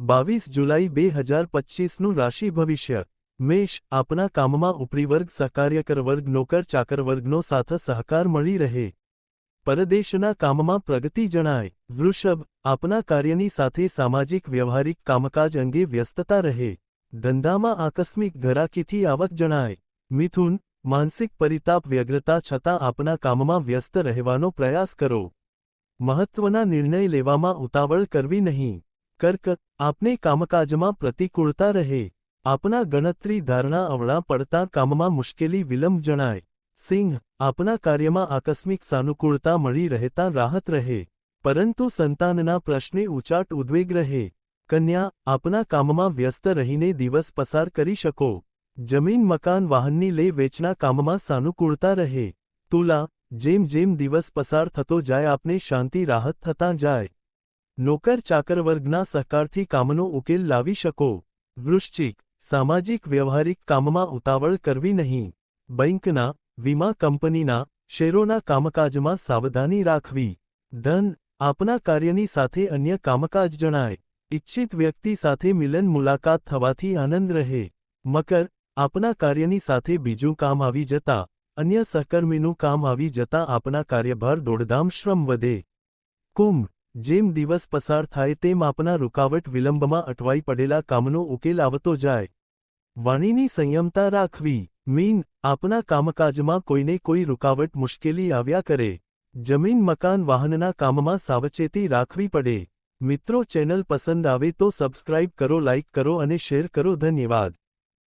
બાવીસ જુલાઈ બે હજાર પચીસનું રાશિ ભવિષ્ય. મેષ આપના કામમાં ઉપરી વર્ગ સહકાર્યકર વર્ગ, નોકર ચાકર વર્ગનો સાથ સહકાર મળી રહે. પરદેશના કામમાં પ્રગતિ જણાય. વૃષભ આપના કાર્યની સાથે સામાજિક વ્યવહારિક કામકાજ અંગે વ્યસ્તતા રહે. ધંધામાં આકસ્મિક ઘરાકીથી આવક જણાય. મિથુન, માનસિક પરિતાપ વ્યગ્રતા છતાં આપના કામમાં વ્યસ્ત રહેવાનો પ્રયાસ કરો. મહત્વના નિર્ણય લેવામાં ઉતાવળ કરવી નહીં. કર્ક, આપને કામકાજમાં પ્રતિકૂળતા રહે. આપના ગણતરી ધારણા અવળા પડતા કામમાં મુશ્કેલી વિલંબ જણાય. સિંહ, આપના કાર્યમાં આકસ્મિક સાનુકૂળતા મળી રહેતા રાહત રહે. પરંતુ સંતાનના પ્રશ્ને ઉચાટ ઉદ્વેગ રહે. કન્યા, આપના કામમાં વ્યસ્ત રહીને દિવસ પસાર કરી શકો. જમીન, મકાન, વાહનની લે વેચના કામમાં સાનુકૂળતા રહે. તુલા, જેમ જેમ દિવસ પસાર થતો જાય, આપને શાંતિ રાહત થતાં જાય. નોકર ચાકર વર્ગના સહકારથી કામનો ઉકેલ લાવી શકો. વૃશ્ચિક, સામાજિક વ્યવહારિક કામમાં ઉતાવળ કરવી નહીં. બેંકના, વીમા કંપનીના, શેરોના કામકાજમાં સાવધાની રાખવી. ધન, આપના કાર્યની સાથે અન્ય કામકાજ જણાય. ઇચ્છિત વ્યક્તિ સાથે મિલન મુલાકાત થવાથી આનંદ રહે. મકર, આપના કાર્યની સાથે બીજું કામ આવી જતા, અન્ય સહકર્મીનું કામ આવી જતા આપના કાર્યભાર દોડધામ શ્રમ વધે. કુંભ જેમ દિવસ પસાર થાય તેમ આપના રૂકાવટ વિલંબમાં અટવાઈ પડેલા કામનો ઉકેલ આવતો જાય. વાણીની સંયમતા રાખવી, મીન આપના કામકાજમાં કોઈને કોઈ રૂકાવટ મુશ્કેલી આવ્યા કરે. જમીન, મકાન, વાહનના કામમાં સાવચેતી રાખવી પડે. મિત્રો, ચેનલ પસંદ આવે તો સબસ્ક્રાઇબ કરો, લાઇક કરો અને શેર કરો. ધન્યવાદ.